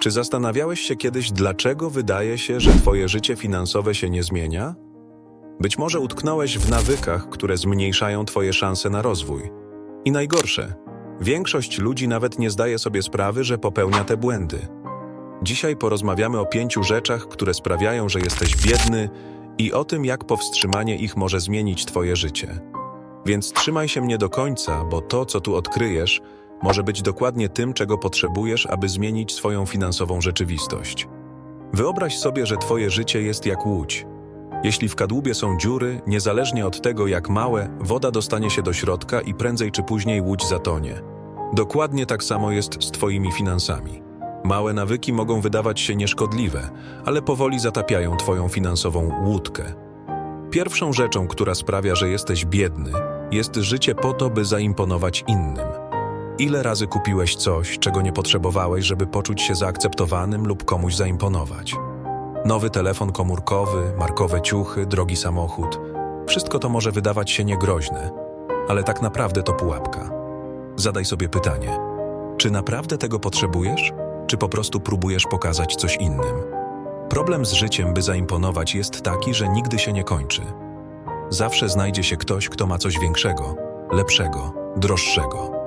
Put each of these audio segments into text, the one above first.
Czy zastanawiałeś się kiedyś, dlaczego wydaje się, że Twoje życie finansowe się nie zmienia? Być może utknąłeś w nawykach, które zmniejszają Twoje szanse na rozwój. I najgorsze, większość ludzi nawet nie zdaje sobie sprawy, że popełnia te błędy. Dzisiaj porozmawiamy o pięciu rzeczach, które sprawiają, że jesteś biedny i o tym, jak powstrzymanie ich może zmienić Twoje życie. Więc trzymaj się mnie do końca, bo to, co tu odkryjesz, może być dokładnie tym, czego potrzebujesz, aby zmienić swoją finansową rzeczywistość. Wyobraź sobie, że Twoje życie jest jak łódź. Jeśli w kadłubie są dziury, niezależnie od tego, jak małe, woda dostanie się do środka i prędzej czy później łódź zatonie. Dokładnie tak samo jest z Twoimi finansami. Małe nawyki mogą wydawać się nieszkodliwe, ale powoli zatapiają Twoją finansową łódkę. Pierwszą rzeczą, która sprawia, że jesteś biedny, jest życie po to, by zaimponować innym. Ile razy kupiłeś coś, czego nie potrzebowałeś, żeby poczuć się zaakceptowanym lub komuś zaimponować? Nowy telefon komórkowy, markowe ciuchy, drogi samochód. Wszystko to może wydawać się niegroźne, ale tak naprawdę to pułapka. Zadaj sobie pytanie: czy naprawdę tego potrzebujesz, czy po prostu próbujesz pokazać coś innym? Problem z życiem, by zaimponować, jest taki, że nigdy się nie kończy. Zawsze znajdzie się ktoś, kto ma coś większego, lepszego, droższego.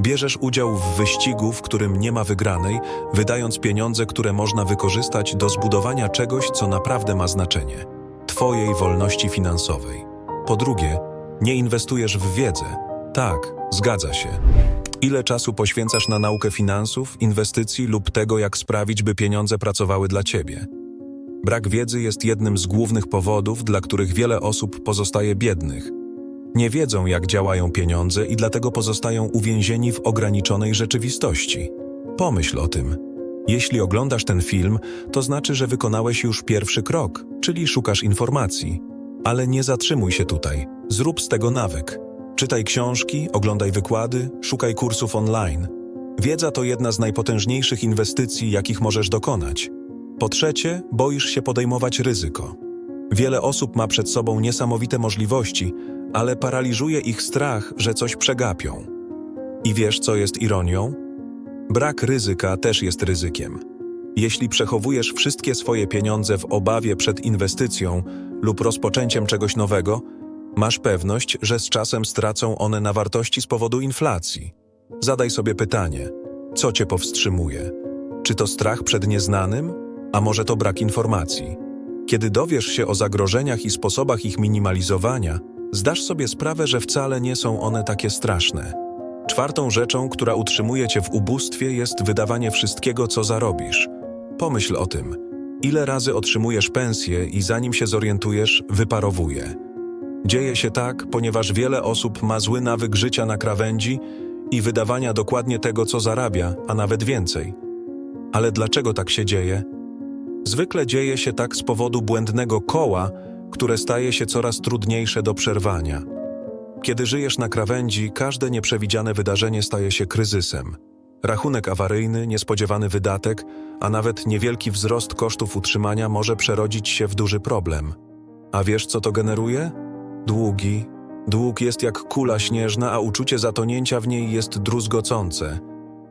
Bierzesz udział w wyścigu, w którym nie ma wygranej, wydając pieniądze, które można wykorzystać do zbudowania czegoś, co naprawdę ma znaczenie Twojej wolności finansowej. Po drugie, nie inwestujesz w wiedzę. Tak, zgadza się. Ile czasu poświęcasz na naukę finansów, inwestycji lub tego, jak sprawić, by pieniądze pracowały dla Ciebie? Brak wiedzy jest jednym z głównych powodów, dla których wiele osób pozostaje biednych. Nie wiedzą, jak działają pieniądze i dlatego pozostają uwięzieni w ograniczonej rzeczywistości. Pomyśl o tym. Jeśli oglądasz ten film, to znaczy, że wykonałeś już pierwszy krok, czyli szukasz informacji. Ale nie zatrzymuj się tutaj. Zrób z tego nawyk. Czytaj książki, oglądaj wykłady, szukaj kursów online. Wiedza to jedna z najpotężniejszych inwestycji, jakich możesz dokonać. Po trzecie, boisz się podejmować ryzyko. Wiele osób ma przed sobą niesamowite możliwości, ale paraliżuje ich strach, że coś przegapią. I wiesz, co jest ironią? Brak ryzyka też jest ryzykiem. Jeśli przechowujesz wszystkie swoje pieniądze w obawie przed inwestycją lub rozpoczęciem czegoś nowego, masz pewność, że z czasem stracą one na wartości z powodu inflacji. Zadaj sobie pytanie: co cię powstrzymuje? Czy to strach przed nieznanym, a może to brak informacji? Kiedy dowiesz się o zagrożeniach i sposobach ich minimalizowania, zdasz sobie sprawę, że wcale nie są one takie straszne. Czwartą rzeczą, która utrzymuje cię w ubóstwie, jest wydawanie wszystkiego, co zarobisz. Pomyśl o tym. Ile razy otrzymujesz pensję i zanim się zorientujesz, wyparowuje. Dzieje się tak, ponieważ wiele osób ma zły nawyk życia na krawędzi i wydawania dokładnie tego, co zarabia, a nawet więcej. Ale dlaczego tak się dzieje? Zwykle dzieje się tak z powodu błędnego koła, które staje się coraz trudniejsze do przerwania. Kiedy żyjesz na krawędzi, każde nieprzewidziane wydarzenie staje się kryzysem. Rachunek awaryjny, niespodziewany wydatek, a nawet niewielki wzrost kosztów utrzymania może przerodzić się w duży problem. A wiesz, co to generuje? Długi. Dług jest jak kula śnieżna, a uczucie zatonięcia w niej jest druzgocące.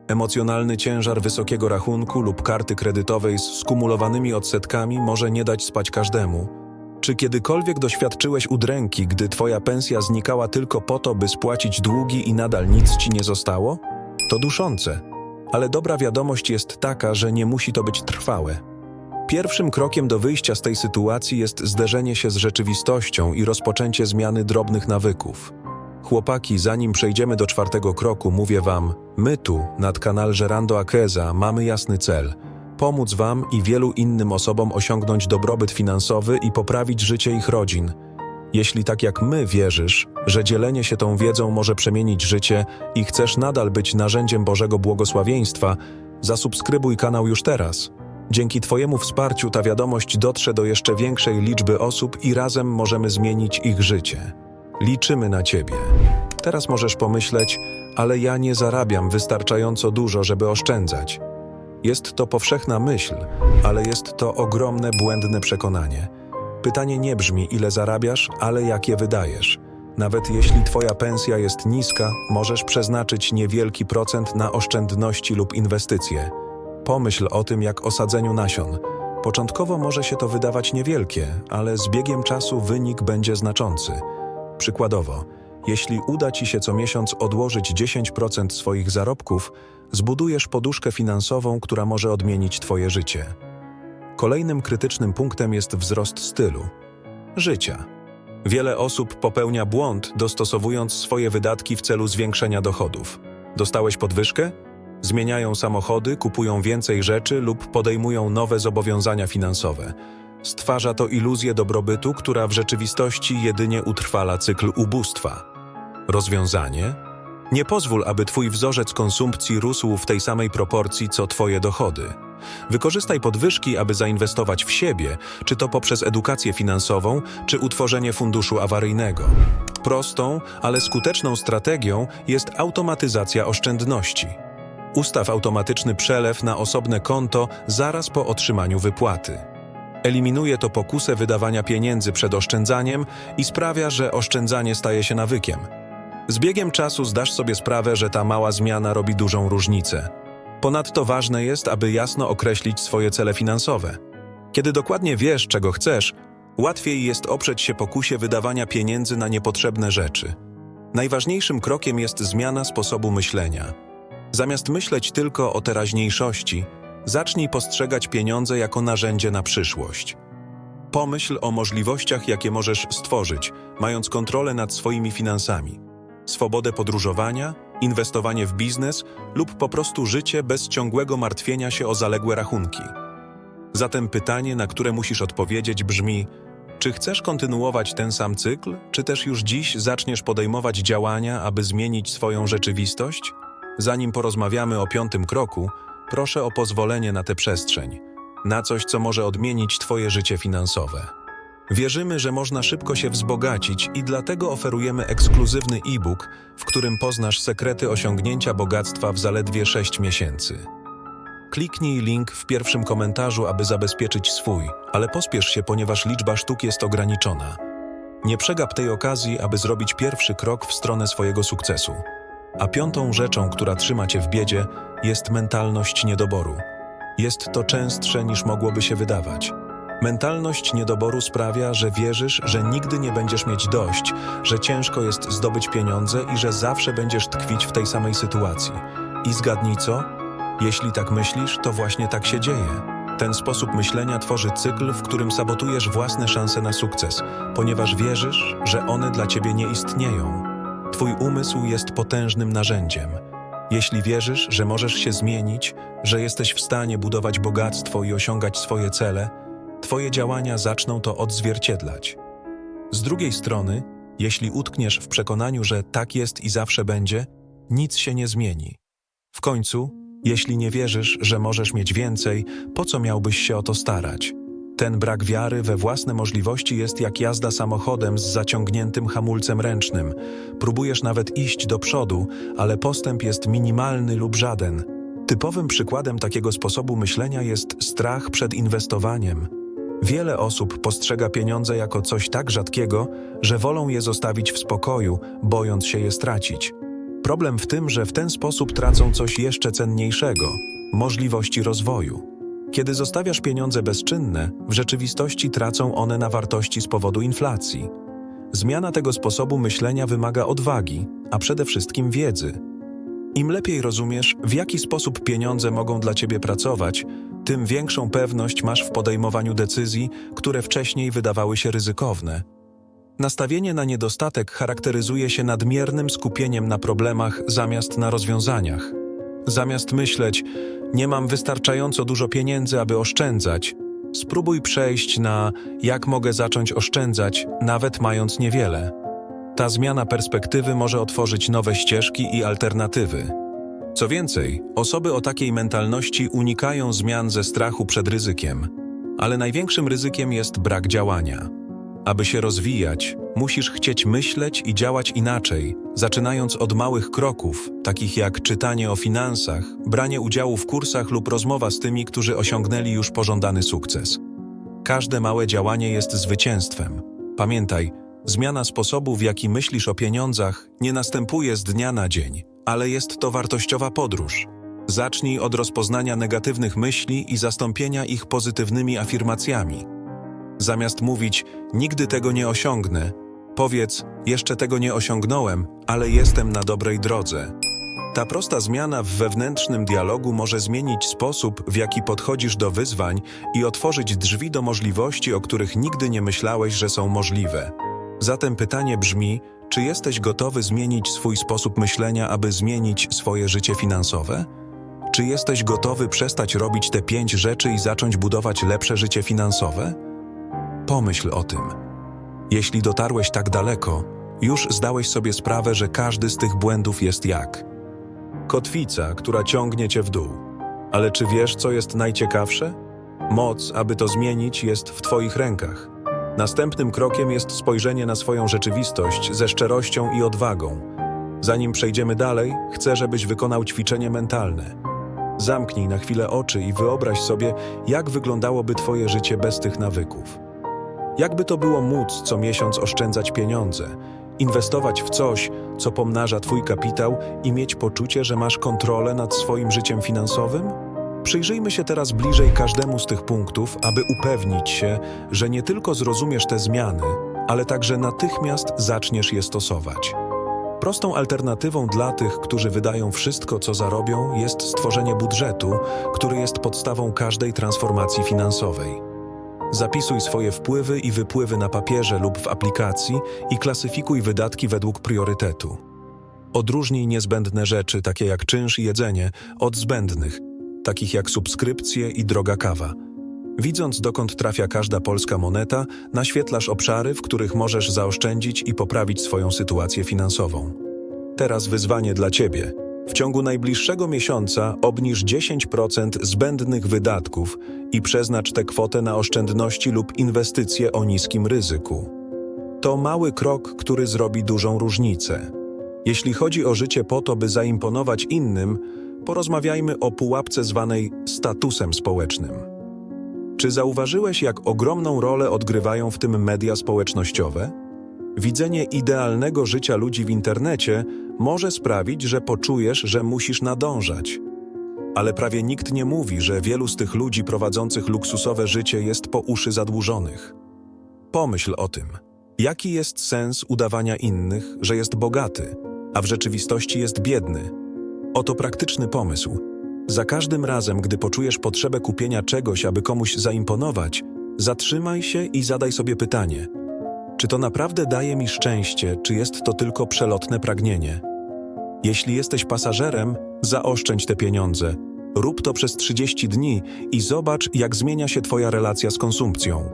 Emocjonalny ciężar wysokiego rachunku lub karty kredytowej z skumulowanymi odsetkami może nie dać spać każdemu. Czy kiedykolwiek doświadczyłeś udręki, gdy twoja pensja znikała tylko po to, by spłacić długi i nadal nic ci nie zostało? To duszące. Ale dobra wiadomość jest taka, że nie musi to być trwałe. Pierwszym krokiem do wyjścia z tej sytuacji jest zderzenie się z rzeczywistością i rozpoczęcie zmiany drobnych nawyków. Chłopaki, zanim przejdziemy do czwartego kroku, mówię wam, my tu, nad kanał Gerando Akeza, mamy jasny cel – pomóc wam i wielu innym osobom osiągnąć dobrobyt finansowy i poprawić życie ich rodzin. Jeśli tak jak my wierzysz, że dzielenie się tą wiedzą może przemienić życie i chcesz nadal być narzędziem Bożego błogosławieństwa, zasubskrybuj kanał już teraz. Dzięki Twojemu wsparciu ta wiadomość dotrze do jeszcze większej liczby osób i razem możemy zmienić ich życie. Liczymy na Ciebie. Teraz możesz pomyśleć, ale ja nie zarabiam wystarczająco dużo, żeby oszczędzać. Jest to powszechna myśl, ale jest to ogromne, błędne przekonanie. Pytanie nie brzmi, ile zarabiasz, ale jak je wydajesz. Nawet jeśli Twoja pensja jest niska, możesz przeznaczyć niewielki procent na oszczędności lub inwestycje. Pomyśl o tym jak o sadzeniu nasion. Początkowo może się to wydawać niewielkie, ale z biegiem czasu wynik będzie znaczący. Przykładowo, jeśli uda Ci się co miesiąc odłożyć 10% swoich zarobków, zbudujesz poduszkę finansową, która może odmienić Twoje życie. Kolejnym krytycznym punktem jest wzrost stylu życia. Wiele osób popełnia błąd, dostosowując swoje wydatki w celu zwiększenia dochodów. Dostałeś podwyżkę? Zmieniają samochody, kupują więcej rzeczy lub podejmują nowe zobowiązania finansowe. Stwarza to iluzję dobrobytu, która w rzeczywistości jedynie utrwala cykl ubóstwa. Rozwiązanie? Nie pozwól, aby Twój wzorzec konsumpcji rósł w tej samej proporcji co Twoje dochody. Wykorzystaj podwyżki, aby zainwestować w siebie, czy to poprzez edukację finansową, czy utworzenie funduszu awaryjnego. Prostą, ale skuteczną strategią jest automatyzacja oszczędności. Ustaw automatyczny przelew na osobne konto zaraz po otrzymaniu wypłaty. Eliminuje to pokusę wydawania pieniędzy przed oszczędzaniem i sprawia, że oszczędzanie staje się nawykiem. Z biegiem czasu zdasz sobie sprawę, że ta mała zmiana robi dużą różnicę. Ponadto ważne jest, aby jasno określić swoje cele finansowe. Kiedy dokładnie wiesz, czego chcesz, łatwiej jest oprzeć się pokusie wydawania pieniędzy na niepotrzebne rzeczy. Najważniejszym krokiem jest zmiana sposobu myślenia. Zamiast myśleć tylko o teraźniejszości, zacznij postrzegać pieniądze jako narzędzie na przyszłość. Pomyśl o możliwościach, jakie możesz stworzyć, mając kontrolę nad swoimi finansami. Swobodę podróżowania, inwestowanie w biznes lub po prostu życie bez ciągłego martwienia się o zaległe rachunki. Zatem pytanie, na które musisz odpowiedzieć, brzmi: czy chcesz kontynuować ten sam cykl, czy też już dziś zaczniesz podejmować działania, aby zmienić swoją rzeczywistość? Zanim porozmawiamy o piątym kroku, proszę o pozwolenie na tę przestrzeń, na coś, co może odmienić Twoje życie finansowe. Wierzymy, że można szybko się wzbogacić i dlatego oferujemy ekskluzywny e-book, w którym poznasz sekrety osiągnięcia bogactwa w zaledwie 6 miesięcy. Kliknij link w pierwszym komentarzu, aby zabezpieczyć swój, ale pospiesz się, ponieważ liczba sztuk jest ograniczona. Nie przegap tej okazji, aby zrobić pierwszy krok w stronę swojego sukcesu. A piątą rzeczą, która trzyma cię w biedzie, jest mentalność niedoboru. Jest to częstsze niż mogłoby się wydawać. Mentalność niedoboru sprawia, że wierzysz, że nigdy nie będziesz mieć dość, że ciężko jest zdobyć pieniądze i że zawsze będziesz tkwić w tej samej sytuacji. I zgadnij co? Jeśli tak myślisz, to właśnie tak się dzieje. Ten sposób myślenia tworzy cykl, w którym sabotujesz własne szanse na sukces, ponieważ wierzysz, że one dla ciebie nie istnieją. Twój umysł jest potężnym narzędziem. Jeśli wierzysz, że możesz się zmienić, że jesteś w stanie budować bogactwo i osiągać swoje cele, Twoje działania zaczną to odzwierciedlać. Z drugiej strony, jeśli utkniesz w przekonaniu, że tak jest i zawsze będzie, nic się nie zmieni. W końcu, jeśli nie wierzysz, że możesz mieć więcej, po co miałbyś się o to starać? Ten brak wiary we własne możliwości jest jak jazda samochodem z zaciągniętym hamulcem ręcznym. Próbujesz nawet iść do przodu, ale postęp jest minimalny lub żaden. Typowym przykładem takiego sposobu myślenia jest strach przed inwestowaniem. Wiele osób postrzega pieniądze jako coś tak rzadkiego, że wolą je zostawić w spokoju, bojąc się je stracić. Problem w tym, że w ten sposób tracą coś jeszcze cenniejszego możliwości rozwoju. Kiedy zostawiasz pieniądze bezczynne, w rzeczywistości tracą one na wartości z powodu inflacji. Zmiana tego sposobu myślenia wymaga odwagi, a przede wszystkim wiedzy. Im lepiej rozumiesz, w jaki sposób pieniądze mogą dla ciebie pracować, tym większą pewność masz w podejmowaniu decyzji, które wcześniej wydawały się ryzykowne. Nastawienie na niedostatek charakteryzuje się nadmiernym skupieniem na problemach zamiast na rozwiązaniach. Zamiast myśleć, nie mam wystarczająco dużo pieniędzy, aby oszczędzać, spróbuj przejść na jak mogę zacząć oszczędzać, nawet mając niewiele. Ta zmiana perspektywy może otworzyć nowe ścieżki i alternatywy. Co więcej, osoby o takiej mentalności unikają zmian ze strachu przed ryzykiem, ale największym ryzykiem jest brak działania. Aby się rozwijać, musisz chcieć myśleć i działać inaczej, zaczynając od małych kroków, takich jak czytanie o finansach, branie udziału w kursach lub rozmowa z tymi, którzy osiągnęli już pożądany sukces. Każde małe działanie jest zwycięstwem. Pamiętaj, zmiana sposobu, w jaki myślisz o pieniądzach, nie następuje z dnia na dzień, ale jest to wartościowa podróż. Zacznij od rozpoznania negatywnych myśli i zastąpienia ich pozytywnymi afirmacjami. Zamiast mówić nigdy tego nie osiągnę, powiedz jeszcze tego nie osiągnąłem, ale jestem na dobrej drodze. Ta prosta zmiana w wewnętrznym dialogu może zmienić sposób, w jaki podchodzisz do wyzwań i otworzyć drzwi do możliwości, o których nigdy nie myślałeś, że są możliwe. Zatem pytanie brzmi: czy jesteś gotowy zmienić swój sposób myślenia, aby zmienić swoje życie finansowe? Czy jesteś gotowy przestać robić te pięć rzeczy i zacząć budować lepsze życie finansowe? Pomyśl o tym. Jeśli dotarłeś tak daleko, już zdałeś sobie sprawę, że każdy z tych błędów jest jak kotwica, która ciągnie cię w dół. Ale czy wiesz, co jest najciekawsze? Moc, aby to zmienić, jest w Twoich rękach. Następnym krokiem jest spojrzenie na swoją rzeczywistość ze szczerością i odwagą. Zanim przejdziemy dalej, chcę, żebyś wykonał ćwiczenie mentalne. Zamknij na chwilę oczy i wyobraź sobie, jak wyglądałoby Twoje życie bez tych nawyków. Jakby to było móc co miesiąc oszczędzać pieniądze, inwestować w coś, co pomnaża Twój kapitał i mieć poczucie, że masz kontrolę nad swoim życiem finansowym? Przyjrzyjmy się teraz bliżej każdemu z tych punktów, aby upewnić się, że nie tylko zrozumiesz te zmiany, ale także natychmiast zaczniesz je stosować. Prostą alternatywą dla tych, którzy wydają wszystko, co zarobią, jest stworzenie budżetu, który jest podstawą każdej transformacji finansowej. Zapisuj swoje wpływy i wypływy na papierze lub w aplikacji i klasyfikuj wydatki według priorytetu. Odróżnij niezbędne rzeczy, takie jak czynsz i jedzenie, od zbędnych, takich jak subskrypcje i droga kawa. Widząc, dokąd trafia każda polska moneta, naświetlasz obszary, w których możesz zaoszczędzić i poprawić swoją sytuację finansową. Teraz wyzwanie dla Ciebie. W ciągu najbliższego miesiąca obniż 10% zbędnych wydatków i przeznacz tę kwotę na oszczędności lub inwestycje o niskim ryzyku. To mały krok, który zrobi dużą różnicę. Jeśli chodzi o życie po to, by zaimponować innym, porozmawiajmy o pułapce zwanej statusem społecznym. Czy zauważyłeś, jak ogromną rolę odgrywają w tym media społecznościowe? Widzenie idealnego życia ludzi w internecie może sprawić, że poczujesz, że musisz nadążać. Ale prawie nikt nie mówi, że wielu z tych ludzi prowadzących luksusowe życie jest po uszy zadłużonych. Pomyśl o tym. Jaki jest sens udawania innych, że jest bogaty, a w rzeczywistości jest biedny? Oto praktyczny pomysł. Za każdym razem, gdy poczujesz potrzebę kupienia czegoś, aby komuś zaimponować, zatrzymaj się i zadaj sobie pytanie: czy to naprawdę daje mi szczęście, czy jest to tylko przelotne pragnienie? Jeśli jesteś pasażerem, zaoszczędź te pieniądze. Rób to przez 30 dni i zobacz, jak zmienia się Twoja relacja z konsumpcją.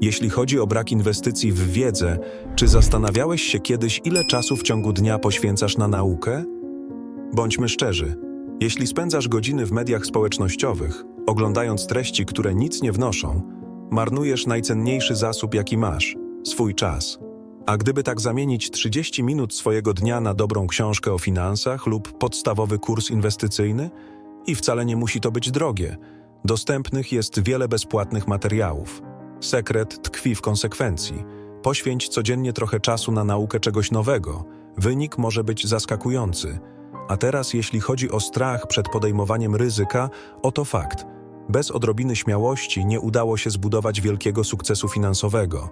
Jeśli chodzi o brak inwestycji w wiedzę, czy zastanawiałeś się kiedyś, ile czasu w ciągu dnia poświęcasz na naukę? Bądźmy szczerzy. Jeśli spędzasz godziny w mediach społecznościowych, oglądając treści, które nic nie wnoszą, marnujesz najcenniejszy zasób, jaki masz swój czas. A gdyby tak zamienić 30 minut swojego dnia na dobrą książkę o finansach lub podstawowy kurs inwestycyjny? I wcale nie musi to być drogie. Dostępnych jest wiele bezpłatnych materiałów. Sekret tkwi w konsekwencji. Poświęć codziennie trochę czasu na naukę czegoś nowego. Wynik może być zaskakujący. A teraz, jeśli chodzi o strach przed podejmowaniem ryzyka, oto fakt. Bez odrobiny śmiałości nie udało się zbudować wielkiego sukcesu finansowego.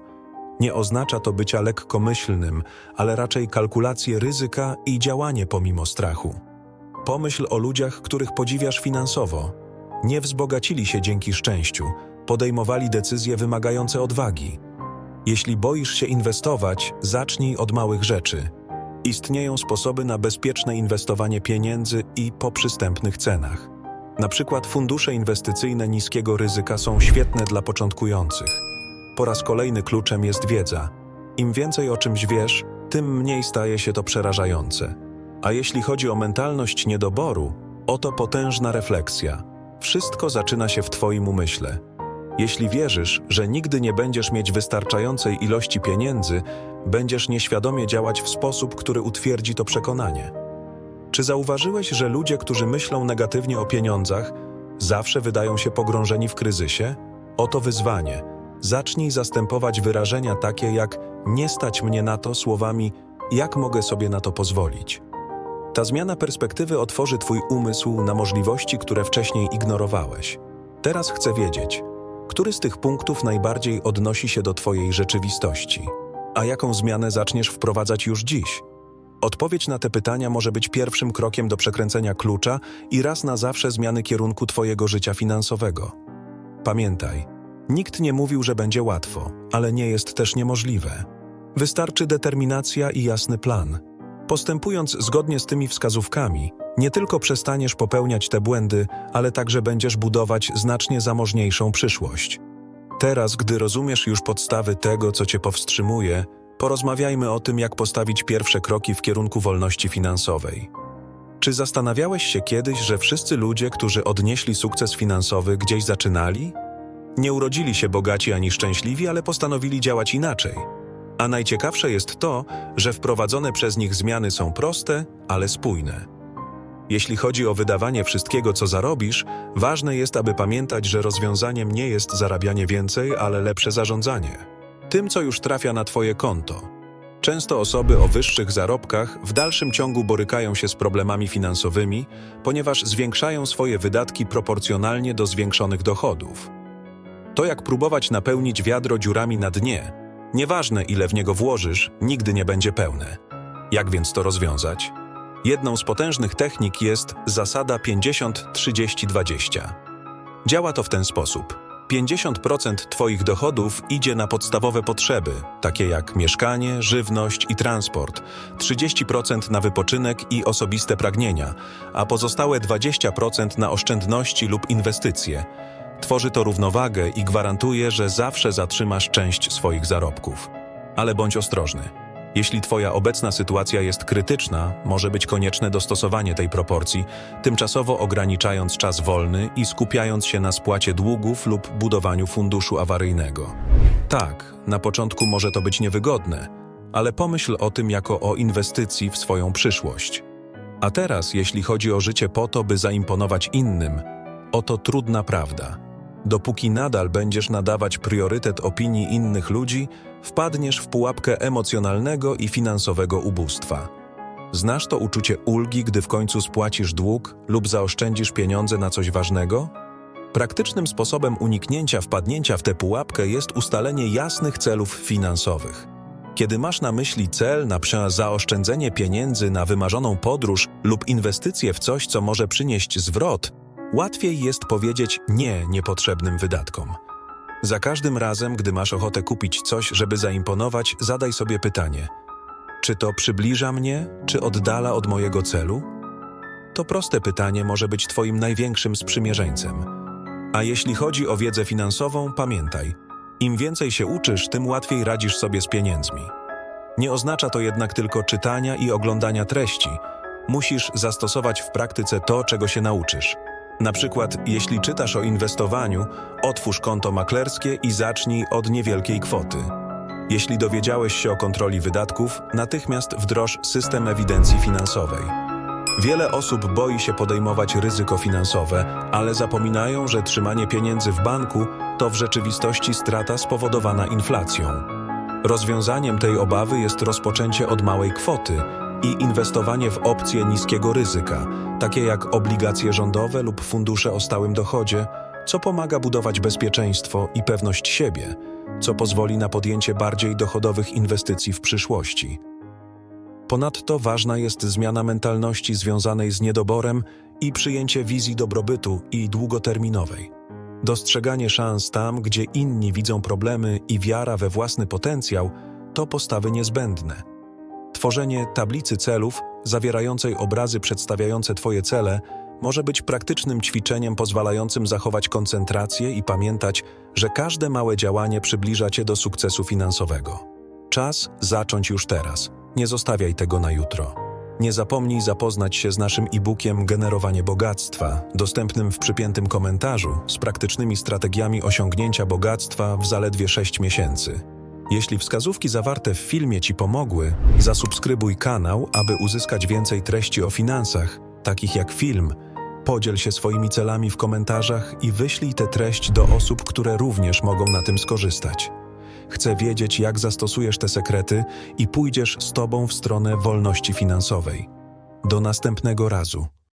Nie oznacza to bycia lekkomyślnym, ale raczej kalkulację ryzyka i działanie pomimo strachu. Pomyśl o ludziach, których podziwiasz finansowo. Nie wzbogacili się dzięki szczęściu, podejmowali decyzje wymagające odwagi. Jeśli boisz się inwestować, zacznij od małych rzeczy. Istnieją sposoby na bezpieczne inwestowanie pieniędzy i po przystępnych cenach. Na przykład fundusze inwestycyjne niskiego ryzyka są świetne dla początkujących. Po raz kolejny kluczem jest wiedza. Im więcej o czymś wiesz, tym mniej staje się to przerażające. A jeśli chodzi o mentalność niedoboru, oto potężna refleksja. Wszystko zaczyna się w Twoim umyśle. Jeśli wierzysz, że nigdy nie będziesz mieć wystarczającej ilości pieniędzy, będziesz nieświadomie działać w sposób, który utwierdzi to przekonanie. Czy zauważyłeś, że ludzie, którzy myślą negatywnie o pieniądzach, zawsze wydają się pogrążeni w kryzysie? Oto wyzwanie – Zacznij zastępować wyrażenia takie jak nie stać mnie na to słowami jak mogę sobie na to pozwolić. Ta zmiana perspektywy otworzy Twój umysł na możliwości, które wcześniej ignorowałeś. Teraz chcę wiedzieć, który z tych punktów najbardziej odnosi się do Twojej rzeczywistości, a jaką zmianę zaczniesz wprowadzać już dziś? Odpowiedź na te pytania może być pierwszym krokiem do przekręcenia klucza i raz na zawsze zmiany kierunku Twojego życia finansowego. Pamiętaj, nikt nie mówił, że będzie łatwo, ale nie jest też niemożliwe. Wystarczy determinacja i jasny plan. Postępując zgodnie z tymi wskazówkami, nie tylko przestaniesz popełniać te błędy, ale także będziesz budować znacznie zamożniejszą przyszłość. Teraz, gdy rozumiesz już podstawy tego, co cię powstrzymuje, porozmawiajmy o tym, jak postawić pierwsze kroki w kierunku wolności finansowej. Czy zastanawiałeś się kiedyś, że wszyscy ludzie, którzy odnieśli sukces finansowy, gdzieś zaczynali? Nie urodzili się bogaci ani szczęśliwi, ale postanowili działać inaczej. A najciekawsze jest to, że wprowadzone przez nich zmiany są proste, ale spójne. Jeśli chodzi o wydawanie wszystkiego, co zarobisz, ważne jest, aby pamiętać, że rozwiązaniem nie jest zarabianie więcej, ale lepsze zarządzanie. Tym, co już trafia na Twoje konto. Często osoby o wyższych zarobkach w dalszym ciągu borykają się z problemami finansowymi, ponieważ zwiększają swoje wydatki proporcjonalnie do zwiększonych dochodów. To jak próbować napełnić wiadro dziurami na dnie. Nieważne ile w niego włożysz, nigdy nie będzie pełne. Jak więc to rozwiązać? Jedną z potężnych technik jest zasada 50-30-20. Działa to w ten sposób. 50% Twoich dochodów idzie na podstawowe potrzeby, takie jak mieszkanie, żywność i transport, 30% na wypoczynek i osobiste pragnienia, a pozostałe 20% na oszczędności lub inwestycje. Tworzy to równowagę i gwarantuje, że zawsze zatrzymasz część swoich zarobków. Ale bądź ostrożny. Jeśli Twoja obecna sytuacja jest krytyczna, może być konieczne dostosowanie tej proporcji, tymczasowo ograniczając czas wolny i skupiając się na spłacie długów lub budowaniu funduszu awaryjnego. Tak, na początku może to być niewygodne, ale pomyśl o tym jako o inwestycji w swoją przyszłość. A teraz, jeśli chodzi o życie po to, by zaimponować innym, oto trudna prawda. Dopóki nadal będziesz nadawać priorytet opinii innych ludzi, wpadniesz w pułapkę emocjonalnego i finansowego ubóstwa. Znasz to uczucie ulgi, gdy w końcu spłacisz dług lub zaoszczędzisz pieniądze na coś ważnego? Praktycznym sposobem uniknięcia wpadnięcia w tę pułapkę jest ustalenie jasnych celów finansowych. Kiedy masz na myśli cel, na przykład zaoszczędzenie pieniędzy na wymarzoną podróż lub inwestycje w coś, co może przynieść zwrot, łatwiej jest powiedzieć nie niepotrzebnym wydatkom. Za każdym razem, gdy masz ochotę kupić coś, żeby zaimponować, zadaj sobie pytanie: czy to przybliża mnie, czy oddala od mojego celu? To proste pytanie może być Twoim największym sprzymierzeńcem. A jeśli chodzi o wiedzę finansową, pamiętaj: im więcej się uczysz, tym łatwiej radzisz sobie z pieniędzmi. Nie oznacza to jednak tylko czytania i oglądania treści. Musisz zastosować w praktyce to, czego się nauczysz. Na przykład, jeśli czytasz o inwestowaniu, otwórz konto maklerskie i zacznij od niewielkiej kwoty. Jeśli dowiedziałeś się o kontroli wydatków, natychmiast wdroż system ewidencji finansowej. Wiele osób boi się podejmować ryzyko finansowe, ale zapominają, że trzymanie pieniędzy w banku to w rzeczywistości strata spowodowana inflacją. Rozwiązaniem tej obawy jest rozpoczęcie od małej kwoty i inwestowanie w opcje niskiego ryzyka, takie jak obligacje rządowe lub fundusze o stałym dochodzie, co pomaga budować bezpieczeństwo i pewność siebie, co pozwoli na podjęcie bardziej dochodowych inwestycji w przyszłości. Ponadto ważna jest zmiana mentalności związanej z niedoborem i przyjęcie wizji dobrobytu i długoterminowej. Dostrzeganie szans tam, gdzie inni widzą problemy i wiara we własny potencjał to postawy niezbędne. Tworzenie tablicy celów zawierającej obrazy przedstawiające Twoje cele może być praktycznym ćwiczeniem pozwalającym zachować koncentrację i pamiętać, że każde małe działanie przybliża Cię do sukcesu finansowego. Czas zacząć już teraz. Nie zostawiaj tego na jutro. Nie zapomnij zapoznać się z naszym e-bookiem Generowanie Bogactwa, dostępnym w przypiętym komentarzu z praktycznymi strategiami osiągnięcia bogactwa w zaledwie 6 miesięcy. Jeśli wskazówki zawarte w filmie Ci pomogły, zasubskrybuj kanał, aby uzyskać więcej treści o finansach, takich jak film. Podziel się swoimi celami w komentarzach i wyślij tę treść do osób, które również mogą na tym skorzystać. Chcę wiedzieć, jak zastosujesz te sekrety i pójdziesz z Tobą w stronę wolności finansowej. Do następnego razu.